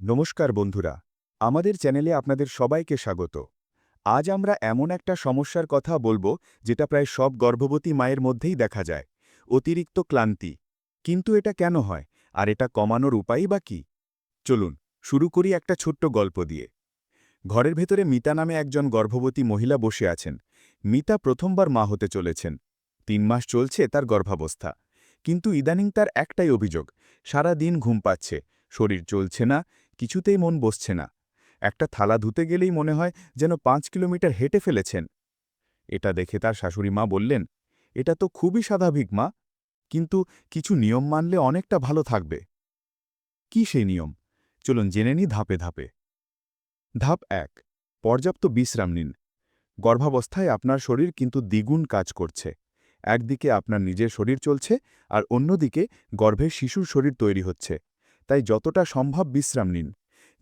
নমস্কার বন্ধুরা। আমাদের চ্যানেলে আপনাদের সবাইকে স্বাগত। আজ আমরা এমন একটা সমস্যার কথা বলব, যেটা প্রায় সব গর্ভবতী মায়ের মধ্যেই দেখা যায়। অতিরিক্ত ক্লান্তি। কিন্তু এটা কেন হয়? আর এটা কমানোর উপায়ই বা কি? চলুন, শুরু করি একটা ছোট্ট গল্প দিয়ে। ঘরের ভেতরে মিতা নামে একজন গর্ভবতী মহিলা বসে আছেন। মিতা প্রথমবার মা হতে চলেছেন। তিন মাস চলছে তার গর্ভাবস্থা। কিন্তু ইদানিং তার একটাই অভিযোগ সারা দিন ঘুম পাচ্ছে, শরীর চলছে না কিছুতেই মন বসছে না। একটা থালা ধুতে গেলেই মনে হয় যেন পাঁচ কিলোমিটার হেঁটে ফেলেছেন। এটা দেখে তার শাশুড়ি মা বললেন, এটা তো খুবই স্বাভাবিক, মা। কিন্তু কিছু নিয়ম মানলে অনেকটা ভালো থাকবে। কি সেই নিয়ম? চলুন জেনে নি ধাপে ধাপে। ধাপ এক, পর্যাপ্ত বিশ্রাম নিন। গর্ভাবস্থায় আপনার শরীর কিন্তু দ্বিগুণ কাজ করছে। একদিকে আপনার নিজের শরীর চলছে আর অন্যদিকে গর্ভে শিশুর শরীর তৈরি হচ্ছে। তাই যতটা সম্ভব বিশ্রাম নিন।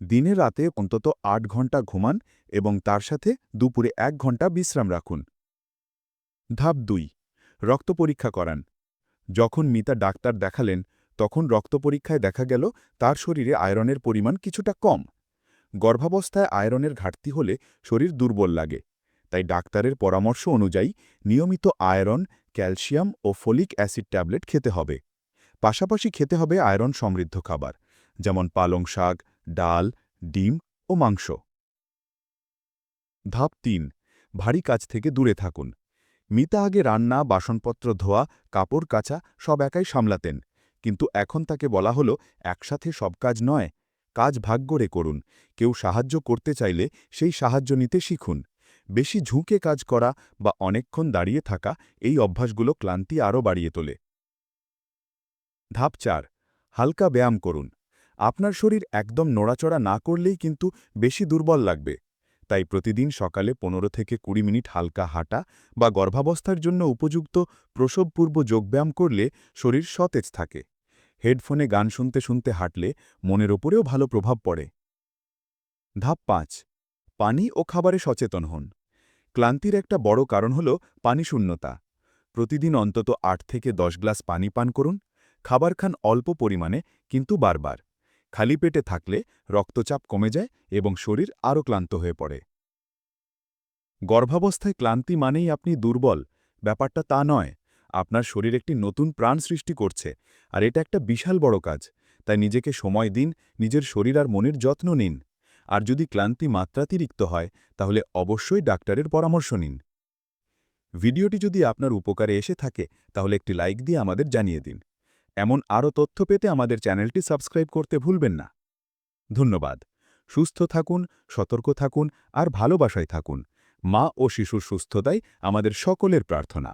দিনে রাতে অন্তত আট ঘণ্টা ঘুমান এবং তার সাথে দুপুরে এক ঘণ্টা বিশ্রাম রাখুন। ধাপ দুই, রক্ত পরীক্ষা করান। যখন মিতা ডাক্তার দেখালেন, তখন রক্ত পরীক্ষায় দেখা গেল তার শরীরে আয়রনের পরিমাণ কিছুটা কম। গর্ভাবস্থায় আয়রনের ঘাটতি হলে শরীর দুর্বল লাগে, তাই ডাক্তারের পরামর্শ অনুযায়ী নিয়মিত আয়রন, ক্যালসিয়াম ও ফোলিক অ্যাসিড ট্যাবলেট খেতে হবে। পাশাপাশি খেতে হবে আয়রন সমৃদ্ধ খাবার, যেমন পালং শাক, ডাল, ডিম ও মাংস। ধাপ তিন, ভারী কাজ থেকে দূরে থাকুন। মিতা আগে রান্না, বাসনপত্র ধোয়া, কাপড় কাচা, সব একাই সামলাতেন। কিন্তু এখন তাকে বলা হলো, একসাথে সব কাজ নয়, কাজ ভাগ করে করুন। কেউ সাহায্য করতে চাইলে সেই সাহায্য নিতে শিখুন। বেশি ঝুঁকে কাজ করা বা অনেকক্ষণ দাঁড়িয়ে থাকা, এই অভ্যাসগুলো ক্লান্তি আরও বাড়িয়ে তোলে। ধাপ চার, হালকা ব্যায়াম করুন। আপনার শরীর একদম নড়াচড়া না করলেই কিন্তু বেশি দুর্বল লাগবে। তাই প্রতিদিন সকালে পনেরো থেকে কুড়ি মিনিট হালকা হাঁটা বা গর্ভাবস্থার জন্য উপযুক্ত প্রসবপূর্ব যোগব্যায়াম করলে শরীর সতেজ থাকে। হেডফোনে গান শুনতে শুনতে হাঁটলে মনের ওপরেও ভালো প্রভাব পড়ে। ধাপ পাঁচ, পানি ও খাবারে সচেতন হন। ক্লান্তির একটা বড় কারণ হল পানি শূন্যতা। প্রতিদিন অন্তত আট থেকে দশ গ্লাস পানি পান করুন। খাবার খান অল্প পরিমাণে, কিন্তু বারবার। খালি পেটে থাকলে রক্তচাপ কমে যায় এবং শরীর আরও ক্লান্ত হয়ে পড়ে। গর্ভাবস্থায় ক্লান্তি মানেই আপনি দুর্বল। ব্যাপারটা তা নয়। আপনার শরীর একটি নতুন প্রাণ সৃষ্টি করছে, আর এটা একটা বিশাল বড় কাজ। তাই নিজেকে সময় দিন, নিজের শরীর আর মনের যত্ন নিন। আর যদি ক্লান্তি মাত্রাতিরিক্ত হয়, তাহলে অবশ্যই ডাক্তারের পরামর্শ নিন। ভিডিওটি যদি আপনার উপকারে এসে থাকে, তাহলে একটি লাইক দিয়ে আমাদের জানিয়ে দিন। এমন আরও তথ্য পেতে আমাদের চ্যানেলটি সাবস্ক্রাইব করতে ভুলবেন না। ধন্যবাদ। সুস্থ থাকুন, সতর্ক থাকুন আর ভালোবাসায় থাকুন। মা ও শিশুর সুস্থতাই আমাদের সকলের প্রার্থনা।